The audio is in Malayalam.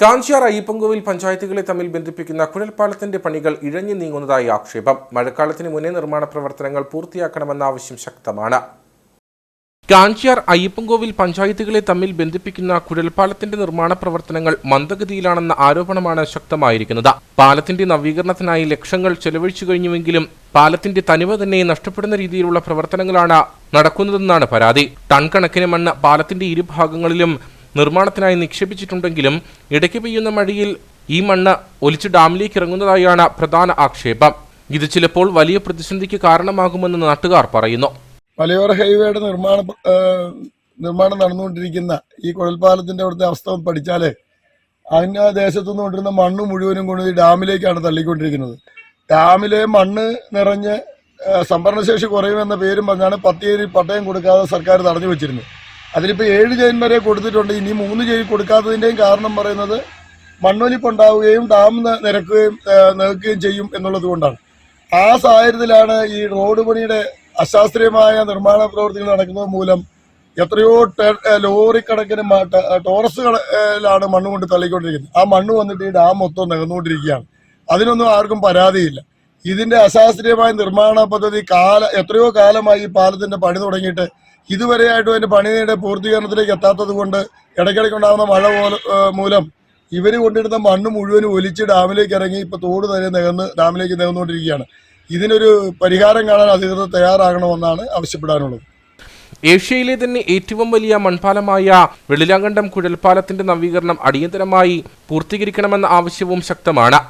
കാഞ്ചിയാർ അയ്യപ്പൻകോവിൽ പഞ്ചായത്തുകളെ തമ്മിൽ ബന്ധിപ്പിക്കുന്ന കുഴൽപ്പാലത്തിന്റെ പണികൾ ഇഴഞ്ഞു നീങ്ങുന്നതായി ആക്ഷേപം. മഴക്കാലത്തിന് മുന്നേ നിർമ്മാണ പ്രവർത്തനങ്ങൾ പൂർത്തിയാക്കണമെന്ന ആവശ്യം ശക്തമാണ്. കാഞ്ചിയാർ അയ്യപ്പൻകോവിൽ പഞ്ചായത്തുകളെ തമ്മിൽ ബന്ധിപ്പിക്കുന്ന കുഴൽപ്പാലത്തിന്റെ നിർമ്മാണ പ്രവർത്തനങ്ങൾ മന്ദഗതിയിലാണെന്ന ആരോപണമാണ് ശക്തമായിരിക്കുന്നത്. പാലത്തിന്റെ നവീകരണത്തിനായി ലക്ഷങ്ങൾ ചെലവഴിച്ചു കഴിഞ്ഞുവെങ്കിലും പാലത്തിന്റെ തനിമ തന്നെ നഷ്ടപ്പെടുന്ന രീതിയിലുള്ള പ്രവർത്തനങ്ങളാണ് നടക്കുന്നതെന്നാണ് പരാതി. ടൺ കണക്കിന് മണ്ണ് പാലത്തിന്റെ ഇരുഭാഗങ്ങളിലും നിർമ്മാണത്തിനായി നിക്ഷേപിച്ചിട്ടുണ്ടെങ്കിലും ഇടയ്ക്ക് പെയ്യുന്ന മഴയിൽ ഈ മണ്ണ് ഒലിച്ച് ഡാമിലേക്ക് ഇറങ്ങുന്നതായാണ് പ്രധാന ആക്ഷേപം. ഇത് ചിലപ്പോൾ വലിയ പ്രതിസന്ധിക്ക് കാരണമാകുമെന്ന് നാട്ടുകാർ പറയുന്നു. മലയോര ഹൈവേയുടെ നിർമ്മാണ നിർമ്മാണം നടന്നുകൊണ്ടിരിക്കുന്ന ഈ കുഴൽപ്പാലത്തിന്റെ അവിടുത്തെ അവസ്ഥ പഠിച്ചാൽ അതിന് ആ ദേശത്തു നിന്ന് കൊണ്ടിരുന്ന മണ്ണ് മുഴുവനും കൊണ്ട് ഡാമിലേക്കാണ് തള്ളിക്കൊണ്ടിരിക്കുന്നത്. ഡാമിലെ മണ്ണ് നിറഞ്ഞ് സംഭരണശേഷി കുറയുമെന്ന പേരും പറഞ്ഞാണ് പത്തിയേരി പട്ടയം കൊടുക്കാതെ സർക്കാർ തടഞ്ഞു വെച്ചിരുന്നത്. അതിലിപ്പോൾ ഏഴ് ചെയിൻ വരെ കൊടുത്തിട്ടുണ്ട്. ഇനി മൂന്ന് ചെയിൻ കൊടുക്കാത്തതിന്റെയും കാരണം പറയുന്നത് മണ്ണൊലിപ്പുണ്ടാവുകയും ഡാം നിരക്കുകയും നിൽക്കുകയും ചെയ്യും എന്നുള്ളത് കൊണ്ടാണ്. ആ സാഹചര്യത്തിലാണ് ഈ റോഡ് പണിയുടെ അശാസ്ത്രീയമായ നിർമ്മാണ പ്രവർത്തികൾ നടക്കുന്നത് മൂലം എത്രയോ ലോറിക്കണക്കിന് ഏ, ലോറി കണക്കിന് മ- ട- ടോറസ് കണക്കിലാണ് മണ്ണ് കൊണ്ട് തള്ളിക്കൊണ്ടിരിക്കുന്നത്. ആ മണ്ണ് വന്നിട്ട് ഈ ഡാം മൊത്തം നികന്നുകൊണ്ടിരിക്കുകയാണ്. അതിനൊന്നും ആർക്കും പരാതിയില്ല. ഇതിന്റെ അശാസ്ത്രീയമായ നിർമ്മാണ പദ്ധതി കാല എത്രയോ കാലമായി ഈ പാലത്തിന്റെ പണി തുടങ്ങിയിട്ട് ഇതുവരെയായിട്ടും അതിന്റെ പണിയുടെ പൂർത്തീകരണത്തിലേക്ക് എത്താത്തത് കൊണ്ട് ഇടയ്ക്കിടയ്ക്ക് ഉണ്ടാകുന്ന മഴ മൂലം ഇവർ കൊണ്ടിരുന്ന മണ്ണ് മുഴുവനും ഒലിച്ച് ഡാമിലേക്ക് ഇറങ്ങി ഇപ്പൊ തോട് തന്നെ നികന്ന് ഡാമിലേക്ക് നികന്നുകൊണ്ടിരിക്കുകയാണ്. ഇതിനൊരു പരിഹാരം കാണാൻ അധികൃതർ തയ്യാറാകണമെന്നാണ് ആവശ്യപ്പെടാനുള്ളത്. ഏഷ്യയിലെ തന്നെ ഏറ്റവും വലിയ മൺപാലമായ വെള്ളിലാങ്കണ്ടം കുഴൽപ്പാലത്തിന്റെ നവീകരണം അടിയന്തരമായി പൂർത്തീകരിക്കണമെന്ന ആവശ്യവും ശക്തമാണ്.